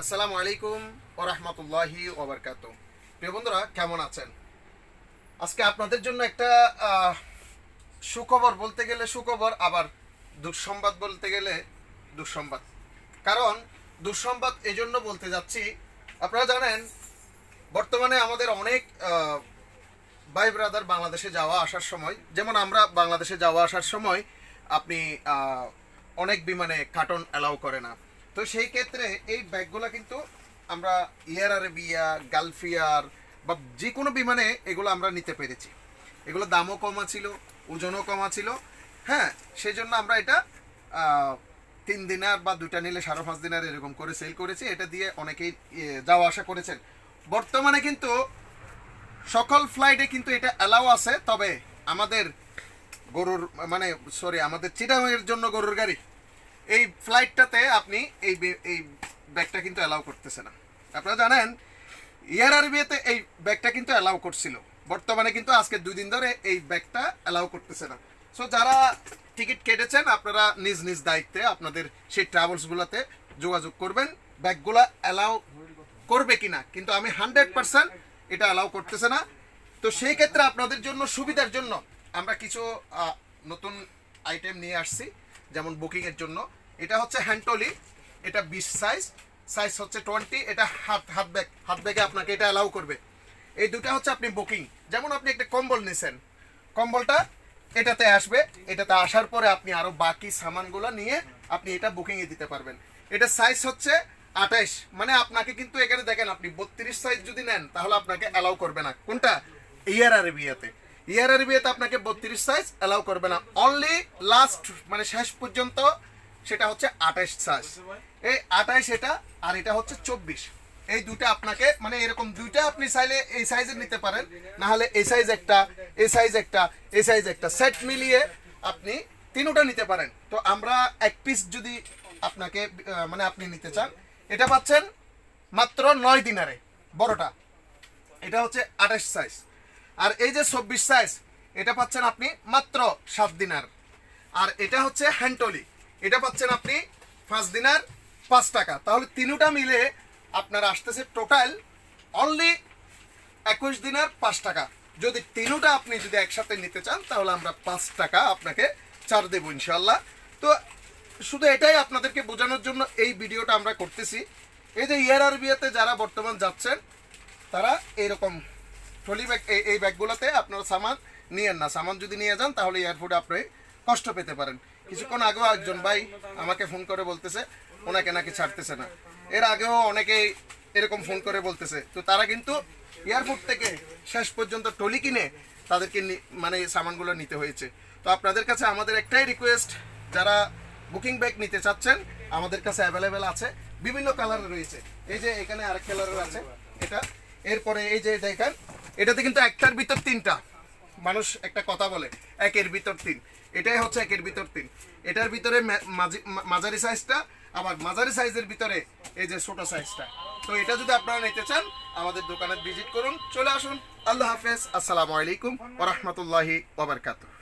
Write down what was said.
আসসালামু আলাইকুম ওরহমতুল্লাহি ওবরকাত প্রিয় বন্ধুরা, কেমন আছেন? আজকে আপনাদের জন্য একটা সুখবর বলতে গেলে সুখবর, আবার দুঃসংবাদ বলতে গেলে দুঃসংবাদ। কারণ দুঃসংবাদ এই জন্য বলতে যাচ্ছি, আপনারা জানেন, বর্তমানে আমাদের অনেক ভাই ব্রাদার বাংলাদেশে যাওয়া আসার সময়, যেমন আমরা বাংলাদেশে যাওয়া আসার সময়, আপনি অনেক বিমানে কার্টন অ্যালাউ করে না। তো সেই ক্ষেত্রে এই ব্যাগগুলো কিন্তু আমরা এয়ার আরেবিয়া গালফিয়ার বা যে কোনো বিমানে এগুলো আমরা নিতে পেরেছি। এগুলো দামও কমা ছিল, ওজনও কমা ছিল। হ্যাঁ সেই জন্য আমরা এটা তিন দিনার বা দুটা নিলে সাড়ে পাঁচ দিনার এরকম করে সেল করেছি। এটা দিয়ে অনেকেই যাওয়া আসা করেছেন। বর্তমানে কিন্তু সকল ফ্লাইটে কিন্তু এটা অ্যালাউ আছে, তবে আমাদের গরুর মানে সরি আমাদের চিটামের জন্য গরুর গাড়ি। এই ফ্লাইটটাতে আপনি এই এই ব্যাগটা কিন্তু অ্যালাউ করতেছে না। আপনারা জানেন ইয়ার আরবিয়াতে এই ব্যাগটা কিন্তু অ্যালাউ করছিল। বর্তমানে কিন্তু আজকে দুই দিন ধরে এই ব্যাগটা অ্যালাউ করতেছে না। সো যারা টিকিট কেটেছেন, আপনারা নিজ নিজ দায়িত্বে আপনাদের সেই ট্রাভেলসগুলোতে যোগাযোগ করবেন। ব্যাগগুলো অ্যালাউ করবে কিনা, কিন্তু আমি হান্ড্রেড পার্সেন্ট এটা অ্যালাউ করতেছে না। তো সেই ক্ষেত্রে আপনাদের জন্য, সুবিধার জন্য আমরা কিছু নতুন আইটেম নিয়ে আসছি। যেমন বুকিংয়ের জন্য। এটা হচ্ছে হ্যান্ডটলি এটা বিশ সাইজ সাইজ হচ্ছে টোয়েন্টি এটা হাত হাত ব্যাগ হাত ব্যাগে আপনাকে এটা অ্যালাউ করবে। এই দুটা হচ্ছে আপনি বুকিং যেমন আপনি একটা কম্বল নিছেন, কম্বলটা এটাতে আসবে, এটাতে আসার পরে আপনি আরও বাকি সামানগুলো নিয়ে আপনি এটা বুকিংয়ে দিতে পারবেন। এটা সাইজ হচ্ছে আঠাইশ মানে আপনাকে কিন্তু এখানে দেখেন, আপনি বত্রিশ সাইজ যদি নেন, তাহলে আপনাকে অ্যালাউ করবে না। কোনটা? ইয়ার আরবিয়াতে ইয়ার আরবিয়াতে আপনাকে বত্রিশ সাইজ অ্যালাউ করবে না। অনলি লাস্ট মানে শেষ পর্যন্ত সেটা হচ্ছে আঠাইশ সাইজ এই আঠাইশ এটা, আর এটা হচ্ছে চব্বিশ। এই দুটা আপনাকে মানে এরকম দুইটা আপনি চাইলে এই সাইজের নিতে পারেন। না হলে এই সাইজ একটা, এই সাইজ একটা, এই সাইজ একটা। সেট মিলিয়ে আপনি তিনোটা নিতে পারেন। তো আমরা এক পিস যদি আপনাকে মানে আপনি নিতে চান, এটা পাচ্ছেন মাত্র নয় দিনারে বড়টা। এটা হচ্ছে আঠাশ সাইজ আর এই যে চব্বিশ সাইজ এটা পাচ্ছেন আপনি মাত্র সাত দিনার। আর এটা হচ্ছে হ্যান্ডটলি এটা পাচ্ছেন আপনি পাঁচ দিনার পাঁচ টাকা। তাহলে তিনোটা মিলে আপনার আসতেছে টোটাল অনলি একুশ দিনার পাঁচ টাকা। যদি তিনোটা আপনি যদি একসাথে নিতে চান, তাহলে আমরা পাঁচ টাকা আপনাকে ছাড় দেবো ইনশাল্লাহ তো শুধু এটাই আপনাদেরকে বোঝানোর জন্য এই ভিডিওটা আমরা করতেছি। এই যে ইয়ার আরবিয়াতে যারা বর্তমান যাচ্ছেন, তারা এইরকম ট্রলি ব্যাগ, এই এই ব্যাগগুলোতে আপনারা সামান নিয়েন না। সামান যদি নিয়ে যান, তাহলে এয়ারপোর্টে আপনি কষ্ট পেতে পারেন। কিছুক্ষণ আগেও একজন ভাই আমাকে ফোন করে বলতেছে, ওনাকে নাকি ছাড়তেছে না। এর আগেও অনেকেই এরকম ফোন করে বলতেছে। তো তারা কিন্তু এয়ারপোর্ট থেকে শেষ পর্যন্ত টলি কিনে তাদেরকে মানে সামানগুলো নিতে হয়েছে। তো আপনাদের কাছে আমাদের একটাই রিকোয়েস্ট যারা বুকিং ব্যাগ নিতে চাচ্ছেন, আমাদের কাছে অ্যাভেলেবেল আছে। বিভিন্ন কালারের রয়েছে। এই যে এখানে আরেক কালারের আছে। এটা। এরপরে এই যে দেখেন এটাতে কিন্তু একটার ভিতর তিনটা। মানুষ একটা কথা বলে, একের ভিতর তিন। এটাই হচ্ছে একের ভিতর তিন। এটার ভিতরে মাঝারি সাইজটা আবার মাঝারি সাইজের ভিতরে এই যে ছোট সাইজটা তো এটা যদি আপনারা নিতে চান, আমাদের দোকানে ভিজিট করুন। চলে আসুন। আল্লাহ হাফেজ। আসসালামু আলাইকুম ওরহমতুল্লাহি ওবরকাতুহ